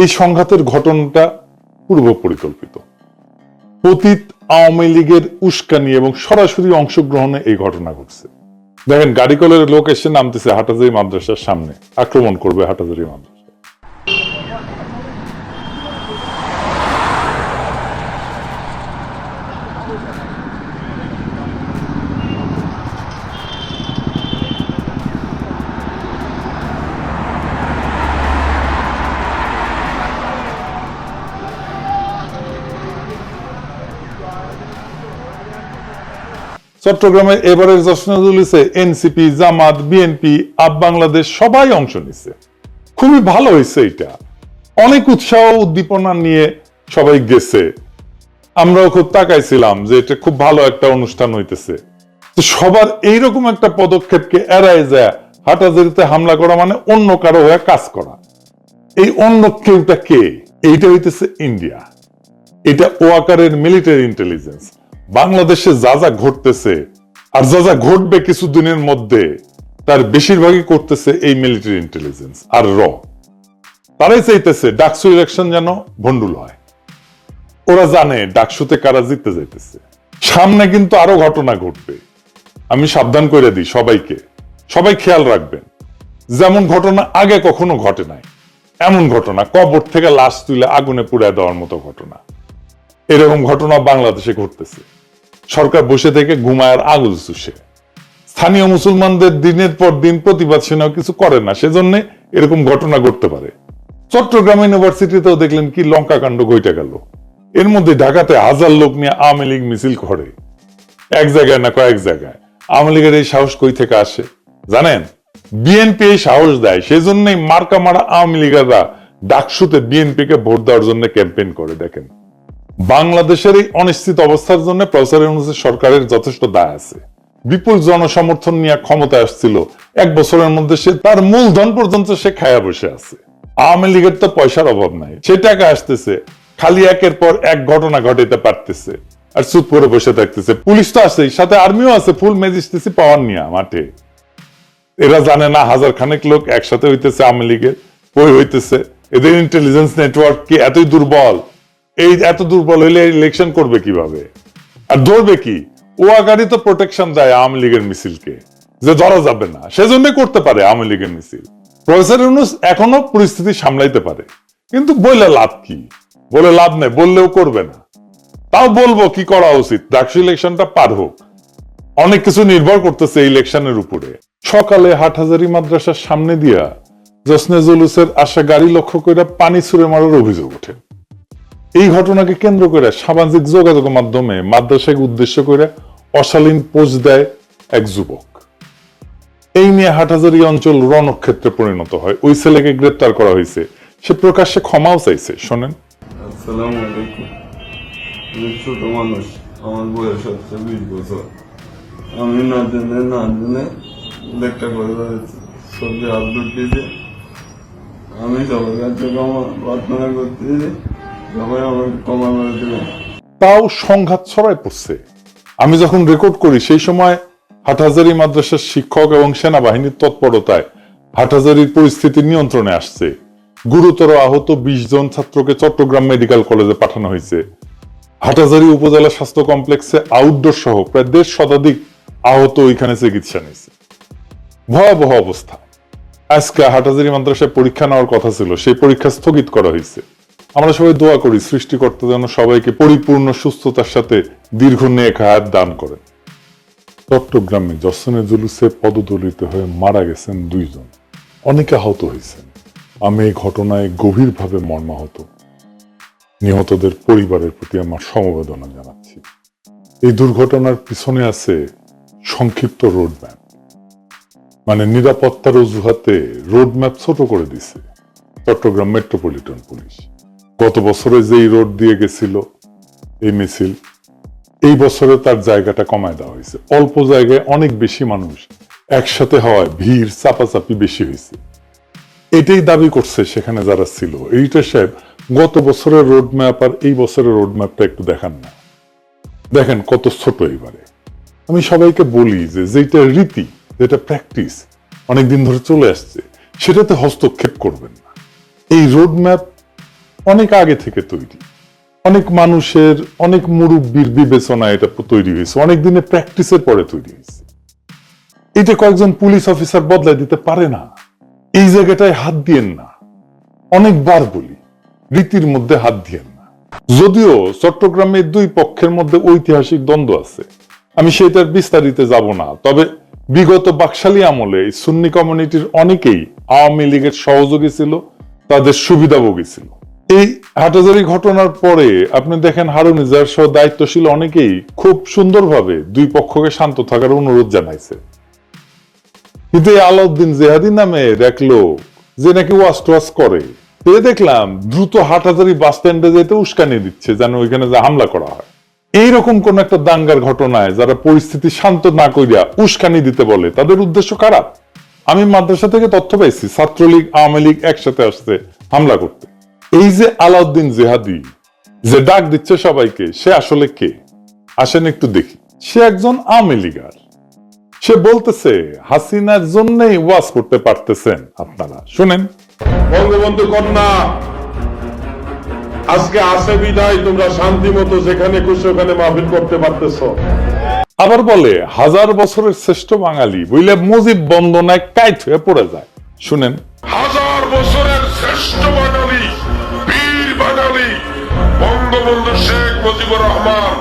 এই সংঘাতের ঘটনাটা পূর্ব পরিকল্পিত পতিত আওয়ামী লীগের উস্কানি এবং সরাসরি অংশগ্রহণে এই ঘটনা ঘটছে। দেখেন গাড়ি কলের লোক এসে নামতেছে হাটাজারি মাদ্রাসার সামনে। আক্রমণ করবে হাটাজারি মাদ্রাসা। চট্টগ্রামে এবারের জশ্নজুলিসে NCP, Jamaat, BNP, Up Bangladesh, সবাই অংশ নিচ্ছে খুবই ভালো হয়েছে এটা। অনেক উৎসাহ উদ্দীপনা নিয়ে সবাই গেছে। আমরাও খুব তাকাইছিলাম যে এটা খুব ভালো একটা অনুষ্ঠান হইতেছে। তো সবার এইরকম একটা পদক্ষেপকে এড়ায় যায়, হাটাজারিতে হামলা করা মানে অন্য কারও হয়ে কাজ করা। এই অন্য কেউটা কে? এইটা হইতেছে ইন্ডিয়া। এটা ওয়াকারের মিলিটারি ইন্টেলিজেন্স বাংলাদেশে যা যা ঘটতেছে আর যা যা ঘটবে কিছুদিনের মধ্যে, তার বেশিরভাগই করতেছে এই মিলিটারি ইন্টেলিজেন্স আর র। তারাই চাইতেছে ডাকসু ইলেকশন যেন ভন্ডুল হয়। ওরা জানে ডাকসুতে কারা জিততে যাইতেছে সামনে কিন্তু আরও ঘটনা ঘটবে। আমি সাবধান করে দিই সবাইকে। সবাই খেয়াল রাখবেন, যেমন ঘটনা আগে কখনো ঘটে নাই, এমন ঘটনা কবর থেকে লাশ তুলে আগুনে পুড়ায় দেওয়ার মতো ঘটনা। এরকম ঘটনা বাংলাদেশে ঘটতেছে। সরকার বসে থেকে ঘুমায় আর আগুল চুষে। স্থানীয় মুসলমানদের দিনের পর দিন প্রতিবাদ সেনাও কিছু করে না, সেজন্য এরকম ঘটনা ঘটতে পারে। চট্টগ্রাম ইউনিভার্সিটিতেও দেখলেন কি লঙ্কা কাণ্ড ঘটে গেল। এর মধ্যে ঢাকাতে হাজার লোক নিয়ে আওয়ামী লীগ মিছিল করে। এক জায়গায় না কয়েক জায়গায়। আওয়ামী লীগের এই সাহস কই থেকে আসে? জানেন? বিএনপি এই সাহস দেয়, সেজন্যই মার্কা মারা আওয়ামী লীগাররা ডাকসুতে বিএনপি কে ভোট দেওয়ার জন্য ক্যাম্পেইন করে, দেখেন। বাংলাদেশের এই অনিশ্চিত অবস্থার জন্য প্রফেসর ইউনূসের সরকারের যথেষ্ট দায় আছে। বিপুল জনসমর্থন নিয়ে ক্ষমতায় আসছিল। এক বছরের মধ্যে সে তার মূলধন পর্যন্ত সে খায়া বসে আছে। আওয়ামী লীগের তো পয়সার অভাব নাই। সে টাকা আসতেছে। খালি একের পর এক ঘটনা ঘটাইতে পারতেছে। আর চুপ করে বসে থাকতেছে। পুলিশ তো আছে সাথে আর্মিও আছে। ফুল ম্যাজিস্ট্রেসি পাওয়ার নিয়ে মাঠে। এরা জানে না, হাজার খানেক লোক একসাথে হইতেছে আওয়ামী লীগের ওই হইতেছে? এদের ইন্টেলিজেন্স নেটওয়ার্ক কি এতই দুর্বল? এই এত দুর্বল হইলে ইলেকশন করবে কীভাবে? আর ধরবে কি? ও আগারই তো প্রোটেকশন দেয় আওয়ামী লীগের মিছিলকে। যে ধরা যাবে না। সেজন্য করতে পারে আওয়ামী লীগের মিছিল। প্রফেসর ইউনুস এখনও পরিস্থিতি সামলাইতে পারে। কিন্তু বললে লাভ কি? বলে লাভ নেই, বললেও করবে না। তাও বলব কি করা উচিত? ডাকসু ইলেকশনটা পার হোক। অনেক কিছু নির্ভর করতেছে ইলেকশনের উপরে। সকালে হাটহাজারি মাদ্রাসার সামনে দিয়া জসনে জুলুসের আসা গাড়ি লক্ষ্য করে পানি ছুড়ে মারার অভিযোগ ওঠে। এই ঘটনাকে কেন্দ্র করে সামাজিক যোগাযোগ মাধ্যমে মাদ্রাসাকে উদ্দেশ্য করে অশালীন পোস্ট দেয় এক যুবক। এই নিয়ে হাটহাজারি অঞ্চল রণক্ষেত্রে পরিণত হয়। ওই ছেলেকে গ্রেপ্তার করা হয়েছে। সে প্রকাশ্যে ক্ষমাও চাইছে। শোনেন। ছোট মানুষ। আমার বয়স হচ্ছে বিশ বছর। আমি না জেনে না জেনে দেখা করে দিয়েছে। আমি সবার কাছে প্রার্থনা তাও সংঘাত ছড়ায় পড়ছে। আমি যখন রেকর্ড করি, সেই সময় হাটহাজারি মাদ্রাসার শিক্ষক এবং সেনাবাহিনীর তৎপরতায় হাটহাজারির পরিস্থিতি নিয়ন্ত্রণে আসছে। গুরুতর আহত বিশ জন ছাত্রকে চট্টগ্রাম মেডিকেল কলেজে পাঠানো হয়েছে। হাটহাজারি উপজেলা স্বাস্থ্য কমপ্লেক্সে আউটডোর সহ প্রায় দেড় শতাধিক আহত ওইখানে চিকিৎসা নিয়েছে। ভয়াবহ অবস্থা। আজকে হাটহাজারি মাদ্রাসায় পরীক্ষা নেওয়ার কথা ছিল, সেই পরীক্ষা স্থগিত করা হয়েছে। আমরা সবাই দোয়া করি সৃষ্টিকর্তা যেন সবাইকে পরিপূর্ণ সুস্থতার সাথে দীর্ঘ নেক হায়াত দান করেন। চট্টগ্রামে জসনে জুলুসে পদদলিত হয়ে মারা গেছেন দুইজন। অনেকে আহত হয়েছেন। আমি এই ঘটনায় গভীরভাবে মর্মাহত। নিহতদের পরিবারের প্রতি আমার সমবেদনা জানাচ্ছি। এই দুর্ঘটনার পিছনে আছে সংক্ষিপ্ত রোডম্যাপ। মানে নিরাপত্তার অজুহাতে রোডম্যাপ ছোট করে দিছে চট্টগ্রাম মেট্রোপলিটন পুলিশ। গত বছরে যেই রোড দিয়ে গেছিল, এই মিছিল, এই বছরে তার জায়গাটা কমায় দেওয়া হয়েছে। অল্প জায়গায় অনেক বেশি মানুষ একসাথে হওয়ায় ভিড়, চাপাচাপি বেশি হয়েছে। এটাই দাবি করছে সেখানে যারা ছিল। এইটা সাহেব, গত বছরের রোড ম্যাপ আর এই বছরের রোড ম্যাপটা একটু দেখান না। দেখেন কত ছোট এবারে আমি সবাইকে বলি যে যেটা রীতি, যেটা প্র্যাকটিস, অনেকদিন ধরে চলে আসছে, সেটাতে হস্তক্ষেপ করবেন না। এই রোড ম্যাপ অনেক আগে থেকে তৈরি। অনেক মানুষের, অনেক মুরব্বীর বিবেচনায় এটা তৈরি হয়েছে। অনেক দিনের প্র্যাকটিসের পরে তৈরি হয়েছে। এটা কয়েকজন পুলিশ অফিসার বদলাই দিতে পারে না, এই জায়গাটায় হাত দিয়েন না। অনেকবার বলি, রীতির মধ্যে হাত দিয়েন না। যদিও চট্টগ্রামের দুই পক্ষের মধ্যে ঐতিহাসিক দ্বন্দ্ব আছে। আমি সেটার বিস্তারিতে যাব না। তবে বিগত বাকশালী আমলে সুন্নি কমিউনিটির অনেকেই আওয়ামী লীগের সহযোগী ছিল, তাদের সুবিধাভোগী ছিল। এই হাটাজারি ঘটনার পরে আপনি দেখেন হারুন ইজার সহ দায়িত্বশীল অনেকেই খুব সুন্দরভাবে দুই পক্ষকে শান্ত থাকার অনুরোধ জানাইছে। কিন্তু এই আলাউদ্দিন জেহাদি নামের এক লোক, যে নাকি ওয়াশ টোয়াশ করে সে দেখলাম দ্রুত হাটাজারি বাস স্ট্যান্ডে যেতে উস্কানি দিচ্ছে, যেন ওইখানে যে হামলা করা হয়। এইরকম কোন একটা দাঙ্গার ঘটনায় যারা পরিস্থিতি শান্ত না করিয়া উস্কানি দিতে বলে, তাদের উদ্দেশ্য খারাপ আমি মাদ্রাসা থেকে তথ্য পাইছি, ছাত্রলীগ, আওয়ামী লীগ একসাথে আসছে, হামলা করতে। এই যে আলাউদ্দিন জেহাদি যে ডাক দিচ্ছে সবাইকে সে আসলে কে? আসেন একটু দেখি। সে একজন আওয়ামী লীগার। সে বলতেছে হাসিনার জন্যই ওয়াজ করতে পারতেছেন আপনারা। শুনেন। বঙ্গবন্ধু কন্যা আজকে আসে বিদায় তোমরা শান্তি মতো যেখানে খুশি ওখানে মাহফিল করতে পারতেছো। আবার বলে হাজার বছরের শ্রেষ্ঠ বাঙালি বুঝলে মুজিব বন্দনায় কাইট হয়ে পড়ে যায়। শুনেন। হাজার বছরের শ্রেষ্ঠ বাঙালি বাঙালি বঙ্গবন্ধু শেখ মুজিবুর রহমান,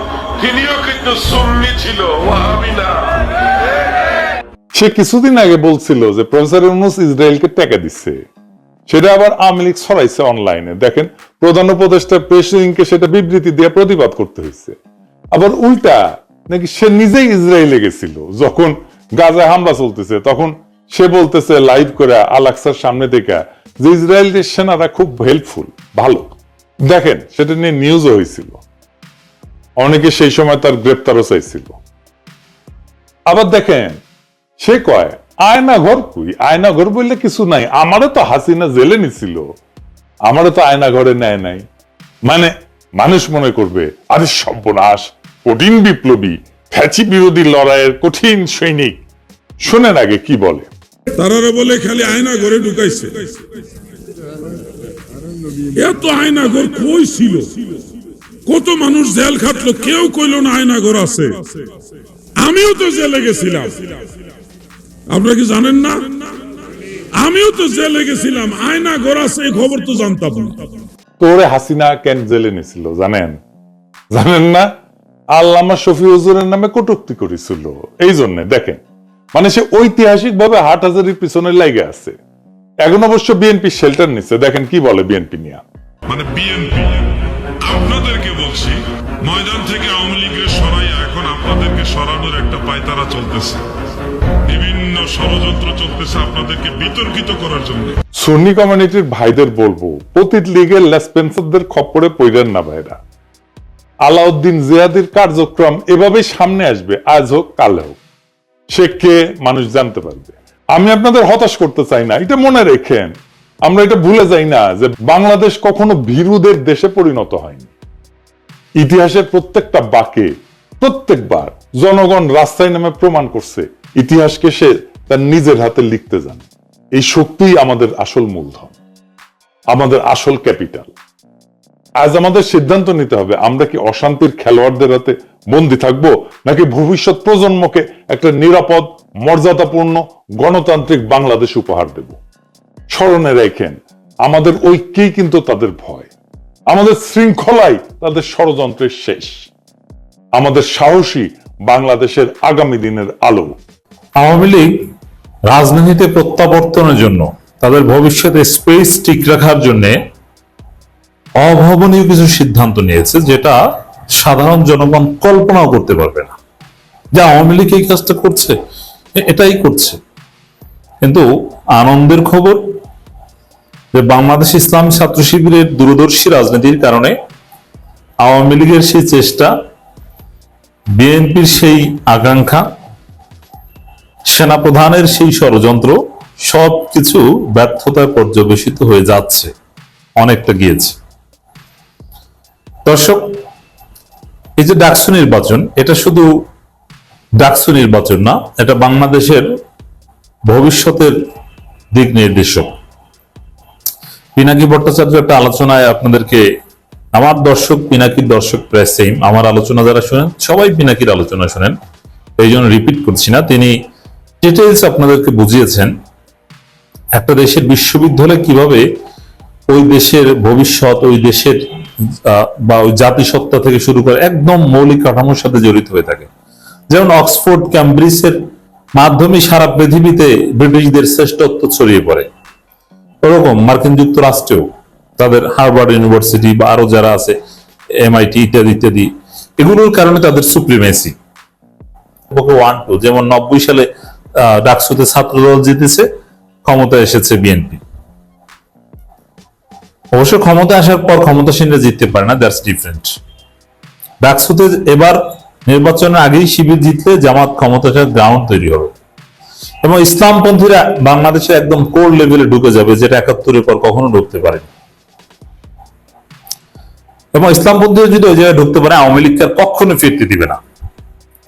তিনিও কিন্তু সুন্নি ছিল, ওয়াহাবি সে কিছুদিন আগে বলছিল যে প্রফেসর ইউনুস ইসরায়েলকে টাকা দিচ্ছে সেটা আবার আওয়ামী লীগ ছড়াইছে অনলাইনে। দেখেন, প্রধান উপদেষ্টা প্রেসিডেন্টকে সেটা বিবৃতি দিয়ে প্রতিবাদ করতে হয়েছে। আবার উল্টা, নাকি সে নিজেই ইসরায়েলে গেছিল। যখন গাজায় হামলা চলতেছে, তখন সে বলতেছে লাইভ করে আলাক্সার সামনে দেখা যে ইসরায়েলের সেনারা খুব হেল্পফুল ভালো। দেখেন, সেটা নিয়ে নিউজও হয়েছিল অনেকে সেই সময় তার গ্রেপ্তারও চাইছিল। আবার দেখেন, সে কয় আয়না ঘর কই? আয়না ঘর বললে কিছু নাই। আমারও তো হাসিনা জেলে নিছিল। আমারও তো আয়না ঘরে নেয় নাই। মানে মানুষ মনে করবে, আরে সর্বনাশ, কঠিন বিপ্লবী ফ্যাচি বিরোধী লড়াইয়ের কঠিন সৈনিক। শোনেন আগে কি বলে। তারারে বলে খালি আয়না ঘরে ঢুকাইছে। এত আয়না ঘর কই ছিল? কত মানুষ জেল খাটলো, কেউ কইল না আয়না ঘর আছে। আমিও তো জেলে গেছিলাম। আপনারা কি জানেন না? আমিও তো জেলে গেছিলাম আয়না ঘর আছে এই খবর তো জানতাম না। তোরে হাসিনা কেন জেলে নিছিল, জানেন? জানেন না? আল্লামা শফি হুজুরের নামে কটুক্তি করেছিল এই জন্য দেখেন। মানে সে ঐতিহাসিক ভাবে হাট হাজারির পিছনে লাগে আছে। এখন অবশ্য বিএনপি শেল্টার নিচ্ছে। দেখেন কি বলে বিএনপি নিয়ে মানে বিএনপি আপনাদেরকে বলছি ময়দান থেকে আওয়ামী লীগের সরাইয়া এখন আপনাদেরকে সরানোর একটা পায়তারা চলতেছে। বিভিন্ন ষড়যন্ত্র চলতেছে আপনাদেরকে বিতর্কিত করার জন্য। সুন্নি কমিউনিটির ভাইদের বলব পতিত লীগের লেসপেন্সারদের খপ্পরে পইরেন না ভাইরা। আলাউদ্দিন জিয়াদির কার্যক্রম এভাবেই সামনে আসবে আজ হোক কাল হোক। সে কে মানুষ জানতে পারবে। আমি আপনাদের হতাশ করতে চাই না, এটা মনে রেখেন। আমরা এটা ভুলে যাই না যে বাংলাদেশ কখনো ভীরুদের দেশে পরিণত হয়নি। ইতিহাসের প্রত্যেকটা বাকে প্রত্যেকবার জনগণ রাস্তায় নামে প্রমাণ করছে, ইতিহাসকে সে তার নিজের হাতে লিখতে জানে। এই শক্তিই আমাদের আসল মূলধন, আমাদের আসল ক্যাপিটাল। আজ আমাদের সিদ্ধান্ত নিতে হবে, আমরা কি অশান্তির খেলোয়াড়দের হাতে বন্দী থাকব, নাকি ভবিষ্যৎ প্রজন্মকে একটা নিরাপদ মর্যাদাপূর্ণ গণতান্ত্রিক বাংলাদেশ উপহার দেব। স্মরণে রেখেন, আমাদের ঐক্যেই কিন্তু তাদের ভয়। আমাদের শৃঙ্খলাই তাদের ষড়যন্ত্রের শেষ। আমাদের সাহসী বাংলাদেশের আগামী দিনের আলো। আওয়ামী লীগ রাজনীতিতে প্রত্যাবর্তনের জন্য, তাদের ভবিষ্যতে স্পেস ঠিক রাখার জন্য অভাবনীয় কিছু সিদ্ধান্ত নিয়েছে, যেটা সাধারণ জনগণ কল্পনাও করতে পারবে না। যে আওয়ামী লীগ এই কাজটা করছে এটাই করছে। কিন্তু আনন্দের খবর, যে বাংলাদেশ ইসলামী ছাত্র শিবিরের দূরদর্শী রাজনীতির কারণে আওয়ামী লীগের সেই চেষ্টা, বিএনপির সেই আকাঙ্ক্ষা, সেনাপ্রধানের সেই ষড়যন্ত্র সবকিছু ব্যর্থতায় পর্যবেসিত হয়ে যাচ্ছে, অনেকটা গিয়েছে। দর্শক, এই যে ডাকসু নির্বাচন, এটা শুধু ডাকসু নির্বাচন না, এটা বাংলাদেশের ভবিষ্যতের দিক নির্দেশক। পিনাকি ভট্টাচার্য একটা আলোচনায় আপনাদেরকে, আমার দর্শক পিনাকির দর্শক প্রায় সেম আমার আলোচনা যারা শুনেন, সবাই পিনাকির আলোচনা শুনেন, এই জন্য রিপিট করছি না। তিনি ডিটেলস আপনাদেরকে বুঝিয়েছেন, একটা দেশের বিশ্ববিদ্যালয় কীভাবে ওই দেশের ভবিষ্যৎ, ওই দেশের বা ওই জাতিসত্তা থেকে শুরু করে একদম মৌলিক কাঠামোর সাথে জড়িত হয়ে থাকে। যেমন অক্সফোর্ড, ক্যামব্রিজের মাধ্যমে সারা পৃথিবীতে ব্রিটিশদের শ্রেষ্ঠত্ব ছড়িয়ে পড়ে। ওরকম মার্কিন যুক্তরাষ্ট্রেও তাদের হার্ভার্ড ইউনিভার্সিটি বা আরও যারা আছে এমআইটি ইত্যাদি ইত্যাদি, এগুলোর কারণে তাদের সুপ্রিমেসি। ওয়ান টু, যেমন নব্বই সালে ডাকসুতে ছাত্রদল জিতেছে ক্ষমতা এসেছে বিএনপি অবশ্য ক্ষমতা আসার পর ক্ষমতাসীনরা জিততে পারে না দ্যাটস ডিফারেন্ট ডাকসুতে এবার নির্বাচনের আগেই শিবির জিতলে জামাত ক্ষমতাটা গ্রাউন্ড তৈরি হবে। এবং ইসলামপন্থীরা বাংলাদেশে একদম কোর লেভেলে ঢুকে যাবে, যেটা একাত্তরের পর কখনো ঢুকতে পারেনি। এবং ইসলামপন্থীরা যদি ওই জায়গায় ঢুকতে পারে, আওয়ামী লীগকে আর কখনো ফিরতে দিবে না।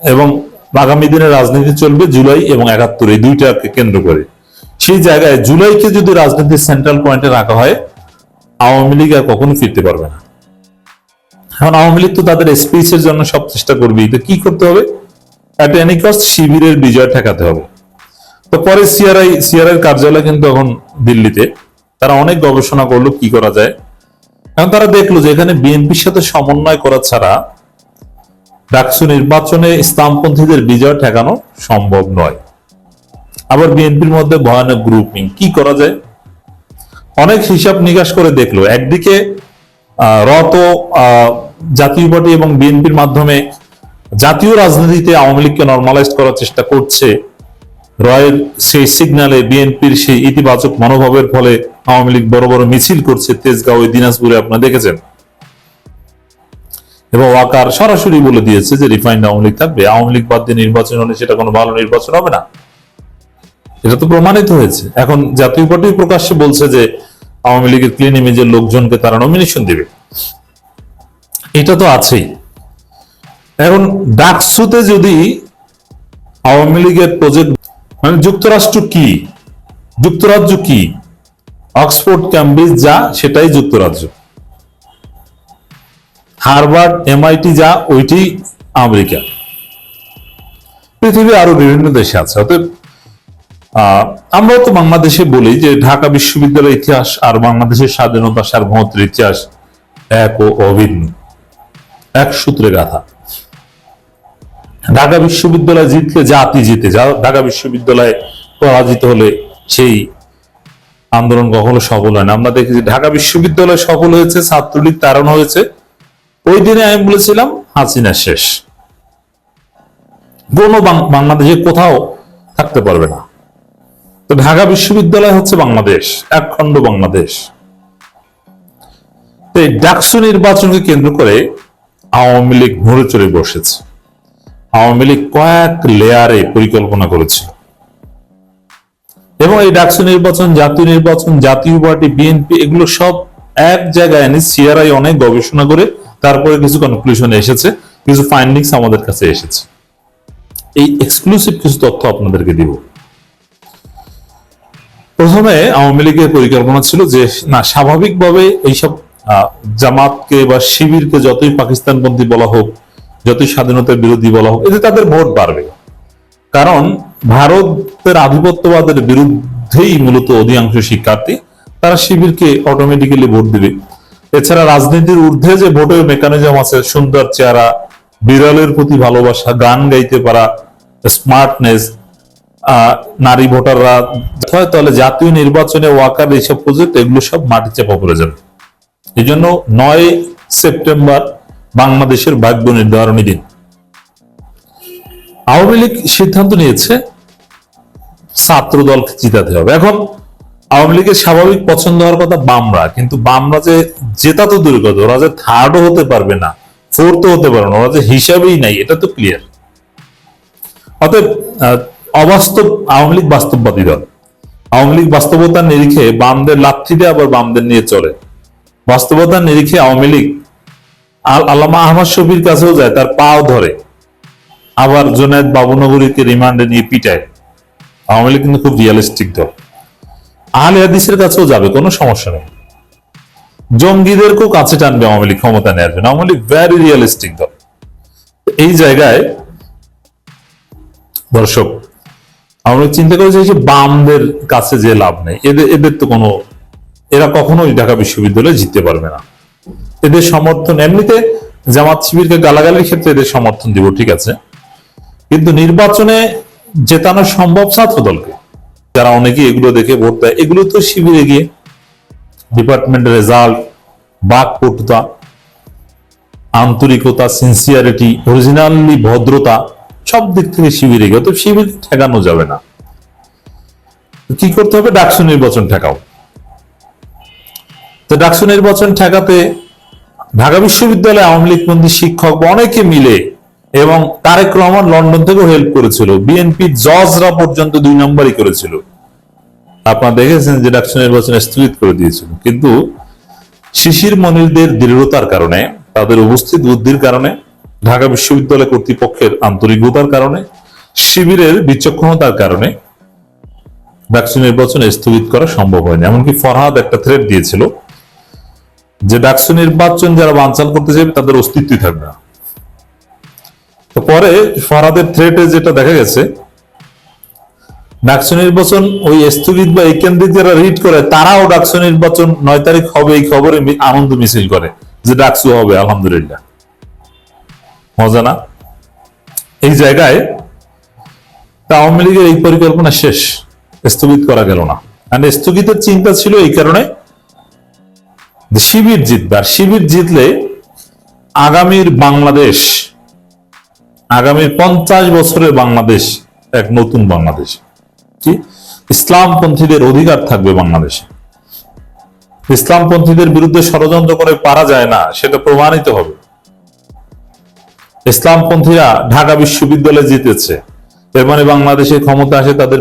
এবং আগামী দিনে রাজনীতি চলবে জুলাই এবং একাত্তর, এই দুইটাকে কেন্দ্র করে। সেই জায়গায় জুলাইকে যদি রাজনীতির সেন্ট্রাল পয়েন্টে রাখা হয়, আওয়ামী লীগ আর কখনো ফিরতে পারবে না। এখন আওয়ামী লীগ তো তাদের স্পিচের জন্য সব চেষ্টা করবে তো কি করতে হবে? একটা শিবিরের বিজয় ঠেকাতে হবে। তো পরে সিআরআই সিআরআই কার্যালয় কিন্তু এখন দিল্লিতে। তারা অনেক গবেষণা করল কি করা যায়। এখন তারা দেখল যে এখানে বিএনপির সাথে সমন্বয় করা ছাড়া ডাকসু নির্বাচনে ইসলামপন্থীদের বিজয় ঠেকানো সম্ভব নয়। আবার বিএনপির মধ্যে ভয়ানক গ্রুপিং কি করা যায়? অনেক হিসাব নিকাশ করে দেখল। একদিকে রত জাতীয় পার্টি এবং বিএনপির মাধ্যমে জাতীয় রাজনীতিতে আওয়ামী লীগকে নর্মালাইজ করার চেষ্টা করছে। রয়ের সেই সিগনালে বিএনপির সেই ইতিবাচক মনোভাবের ফলে আওয়ামী লীগ বড় বড় মিছিল করছে তেজগাঁও দিনাজপুরে, আপনারা দেখেছেন। এবং ওয়াকার সরাসরি বলে দিয়েছে যে রিফাইন্ড আওয়ামী লীগ থাকবে। আওয়ামী লীগ বাদ দিয়ে নির্বাচন হলে সেটা কোনো ভালো নির্বাচন হবে না। এটা তো প্রমাণিত হয়েছে। এখন জাতীয় পার্টি প্রকাশ্যে বলছে যে আওয়ামী লীগের ক্লিন ইমেজের লোকজনকে তারা নমিনেশন দিবে। এটা তো আছেই। এখন ডাকসুতে যদি আওয়ামী লীগের প্রজেক্ট মানে যুক্তরাষ্ট্র কি? যুক্তরাজ্য কি? অক্সফোর্ড ক্যামব্রিজ যা, সেটাই যুক্তরাজ্য। হার্ভার্ড এমআইটি যা, ওইটি আমেরিকা। পৃথিবীর আরও বিভিন্ন দেশে আছে। অতএব আমরাও তো বাংলাদেশে বলি যে ঢাকা বিশ্ববিদ্যালয়ের ইতিহাস আর বাংলাদেশের স্বাধীনতা, সার্বভৌমত্বের ইতিহাস এক ও অভিন্ন, এক সূত্রে গাথা। ঢাকা বিশ্ববিদ্যালয় জিতলে জাতি জিতে ঢাকা বিশ্ববিদ্যালয়ে পরাজিত হলে সেই আন্দোলন কখনো সফল হয় না। আমরা দেখি যে ঢাকা বিশ্ববিদ্যালয় সফল হয়েছে, ছাত্রলীগ তারণ হয়েছে। ওই দিনে আমি বলেছিলাম, হাসিনা শেষ। কোনো বাংলাদেশে কোথাও থাকতে পারবে না। তো ঢাকা বিশ্ববিদ্যালয় হচ্ছে বাংলাদেশ, একখণ্ড বাংলাদেশ। এই ডাকসু নির্বাচনকে কেন্দ্র করে আওয়ামী লীগ নড়ে চড়ে বসেছে। আওয়ামী লীগ কয়েক লেয়ারে পরিকল্পনা করেছিল এবং এই ডাকসু নির্বাচন, জাতীয় নির্বাচন, জাতীয় পার্টি, বিএনপি, এগুলো সব এক জায়গায় এনে সিআরআই অনেক গবেষণা করে তারপরে কিছু কনক্লুশনে এসেছে, কিছু ফাইন্ডিংস আমাদের কাছে এসেছে। এই এক্সক্লুসিভ কিছু তথ্য আপনাদেরকে দিব। প্রথমে আওয়ামী লীগের পরিকল্পনা ছিল যে, না, স্বাভাবিকভাবে এইসব জামাতকে বা শিবিরকে যতই পাকিস্তানপন্থী বলা হোক, যতই স্বাধীনতার বিরোধী বলা হোক, এতে তাদের ভোট বাড়বে। কারণ ভারতের আধিপত্যবাদের বিরুদ্ধেই মূলত অধিকাংশ শিক্ষার্থী, তারা শিবিরকে অটোমেটিক্যালি ভোট দিবে। এছাড়া রাজনীতির ঊর্ধ্বে যে ভোটের মেকানিজম আছে, সুন্দর চেহারা বিড়ালের প্রতি ভালোবাসা, গান গাইতে পারা স্মার্টনেস নারী ভোটাররা হয়, তাহলে জাতীয় নির্বাচনে ওয়াকার এইসব প্রজেক্ট এগুলো সব মাটি চাপা পড়ে যাবে এই জন্য নয় সেপ্টেম্বর বাংলাদেশের ভাগ্য নির্ধারণী দিন। আওয়ামী লীগ সিদ্ধান্ত নিয়েছে ছাত্র দলকে জিতাতে হবে। এখন আওয়ামী লীগের স্বাভাবিক পছন্দ হওয়ার কথা বামরা, কিন্তু বামরা যে জেতা তো দূরের কথা ওরা যে থার্ডও হতে পারবে না ফোর্থও হতে পারবে না, ওরা যে হিসাবেই নাই, এটা তো ক্লিয়ার অতএব অবাস্তব আওয়ামী লীগ বাস্তববাদী দল আওয়ামী লীগ বাস্তবতার নিরিখে বামদের লাথি দিয়ে আবার বামদের নিয়ে চলে। বাস্তবতার নিরিখে আওয়ামী লীগ আল- আল্লামা আহমদ শফির কাছেও যায়, তার পাও ধরে। আবার জোনায়দ বাবুনগরীকে রিমান্ডে নিয়ে পিটায়। আওয়ামী লীগ কিন্তু খুব রিয়েলিস্টিক দল। আহলে হাদিসের কাছেও যাবে, কোনো সমস্যা নেই। জঙ্গিদেরকেও কাছে টানবে আওয়ামী লীগ, ক্ষমতা নেওয়ার জন্য। আওয়ামী লীগ ভ্যারি রিয়েলিস্টিক দল। এই জায়গায় দর্শক আমরা চিন্তা করেছি যে বামদের কাছে যে লাভ নেই, এদের এদের তো কোনো এরা কখনোই ঢাকা বিশ্ববিদ্যালয়ে জিততে পারবে না। এদের সমর্থন এমনিতে জামাত শিবিরকে গালাগালির ক্ষেত্রে এদের সমর্থন দিব, ঠিক আছে। কিন্তু নির্বাচনে জেতানো সম্ভব ছাত্র দলকে। যারা অনেকে এগুলো দেখে ভোট দেয়, এগুলো তো শিবিরে গিয়ে ডিপার্টমেন্টের রেজাল্ট বাকপটুতা, আন্তরিকতা সিনসিয়ারিটি অরিজিনালি ভদ্রতা সব দিক থেকে শিবিরে গিয়ে তো শিবির ঠেকানো যাবে না। কি করতে হবে? ডাকসু নির্বাচন ঠেকাও। তো ডাকসু নির্বাচন ঠেকাতে ঢাকা বিশ্ববিদ্যালয়ে আওয়ামী লীগ বন্দী শিক্ষক অনেকে মিলে এবং তারেক রহমান লন্ডন থেকেও হেল্প করেছিল। বিএনপি জজরা পর্যন্ত দুই নম্বরই করেছিল। আপনারা দেখেছেন যে ডাকসু নির্বাচন স্থগিত করে দিয়েছিল। কিন্তু শিশির মনিরদের দৃঢ়তার কারণে, তাদের উপস্থিত বুদ্ধির কারণে ঢাকা বিশ্ববিদ্যালয় কর্তৃপক্ষের আন্তরিকতার কারণে, শিবিরের বিচক্ষণতার কারণে ডাকসু নির্বাচন স্থগিত করা সম্ভব হয়নি। এমনকি ফরহাদ একটা থ্রেট দিয়েছিল যে ডাকসু নির্বাচন যারা বানচাল করতে চাইবে, তাদের অস্তিত্বই থাকবে না। তো পরে ফরহাদের থ্রেটে যেটা দেখা গেছে ডাকসু নির্বাচন ওই স্থগিত বা এই কেন্দ্রিক যারা রিড করে, তারাও ডাকসু নির্বাচন নয় তারিখ হবে এই খবরে আনন্দ মিছিল করে যে ডাকসু হবে, আলহামদুলিল্লাহ। মজা না? এই জায়গায় আওয়ামী লীগের এই পরিকল্পনা শেষ, স্থগিত করা গেল না। আর স্থগিতের চিন্তা ছিল এই কারণে শিবির জিতবে। আর শিবির জিতলে আগামীর বাংলাদেশ আগামী পঞ্চাশ বছরের বাংলাদেশ এক নতুন বাংলাদেশ। কি? ইসলামপন্থীদের অধিকার থাকবে বাংলাদেশে। ইসলামপন্থীদের বিরুদ্ধে ষড়যন্ত্র করে পারা যায় না, সেটা প্রমাণিত হবে। ইসলামপন্থীরা ঢাকা বিশ্ববিদ্যালয়ে জিতেছে। এর মানে বাংলাদেশে ক্ষমতা আসে তাদের